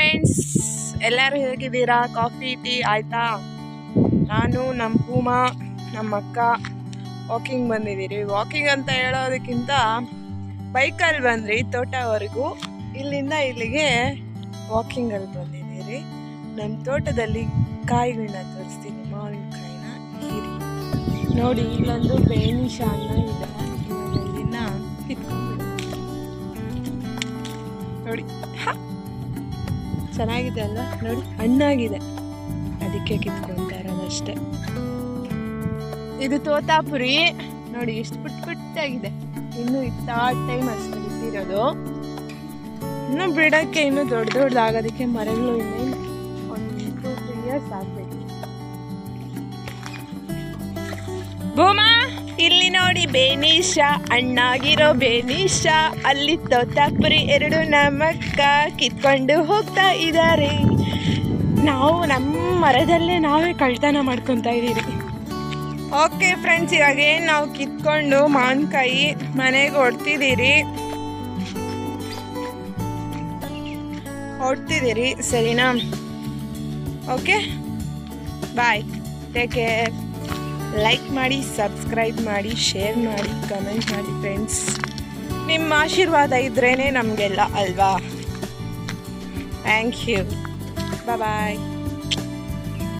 Friends ಎಲ್ಲರೂ ಹೇಗಿದ್ದೀರಾ coffee, tea ಆಯ್ತಾ? ನಾನು ನಮ್ಮ ಪೂಮಾ ನಮ್ಮ ಅಕ್ಕ ವಾಕಿಂಗ್ ಬಂದಿದ್ದೀರಿ. ವಾಕಿಂಗ್ ಅಂತ ಹೇಳೋದಕ್ಕಿಂತ ಬೈಕಲ್ಲಿ ಬಂದ್ರಿ ತೋಟವರೆಗೂ. ಇಲ್ಲಿಂದ ಇಲ್ಲಿಗೆ ವಾಕಿಂಗಲ್ಲಿ ಬಂದಿದ್ದೀರಿ. ನಮ್ಮ ತೋಟದಲ್ಲಿ ಕಾಯಿಗಳನ್ನ ತೋರಿಸ್ತೀನಿ. ಮಾವಿನಕಾಯಿನ ಹೀರಿ. ನೋಡಿ, ಇಲ್ಲೊಂದು ಬೇನಿ ಶಾನ ಇದೆ. ಇದನ್ನ ಕಿತ್ಕೊಂಡ್ಬಿಡು ನೋಡಿ! ಚೆನ್ನಾಗಿದೆ ಅಲ್ಲ? ನೋಡಿ, ಹಣ್ಣಾಗಿದೆ. ಅದಕ್ಕೆ ಕಿತ್ಕೊಂತಾರಷ್ಟೆ ಇರೋದಷ್ಟೇ ಇದು ತೋತಾಪುರಿ. ನೋಡಿ, ಎಷ್ಟು ಪುಟ್ ಪುಟ್ಟಾಗಿದೆ. ಇನ್ನು ಇತ್ತ ಟೈಮ್ ಅಷ್ಟು ಬಿಟ್ಟಿರೋದು ಇನ್ನು ಬಿಡಕ್ಕೆ ಇನ್ನು ದೊಡ್ಡ ದೊಡ್ಡದಾಗೋದಕ್ಕೆ ಮರಗಳು ಇನ್ನೇನು ಒಂದು ಟೂ ತ್ರೀ ಇಯರ್ಸ್ ಆಗ್ಬೇಕು. ಭೂಮಾ! ಬೇನೀಶ, ಅಣ್ಣಾಗಿರೋ ಬೇನೀಶ, ಅಲ್ಲಿ ತೋತಾಪುರಿ ಎರಡು ನಮ್ಮಕ್ಕ ಕಿತ್ಕೊಂಡು ಹೋಗ್ತಾ ಇದ್ದಾರೆ. ನಾವು ನಮ್ಮ ಮರದಲ್ಲೇ ನಾವೇ ಕಳ್ತನ ಮಾಡ್ಕೊತಾ ಇದ್ದೀವಿ ಓಕೆ ಫ್ರೆಂಡ್ಸ್, ಇವಾಗ ನಾವು ಕಿತ್ಕೊಂಡು ಮಾವಿನಕಾಯಿ ಮನೆಗೆ ಹೊಡ್ತಿದ್ದೀರಿ. ಹೊಡ್ತಿದ್ದೀರಿ, ಸರಿನಾ? Okay? Bye. Take care like ಮಾಡಿ ಸಬ್ಸ್ಕ್ರೈಬ್ ಮಾಡಿ ಶೇರ್ ಮಾಡಿ ಕಮೆಂಟ್ ಮಾಡಿ ಫ್ರೆಂಡ್ಸ್ ನಿಮ್ಮ ಆಶೀರ್ವಾದ ಇದ್ರೇ ನಮಗೆಲ್ಲ ಅಲ್ವಾ? Thank you bye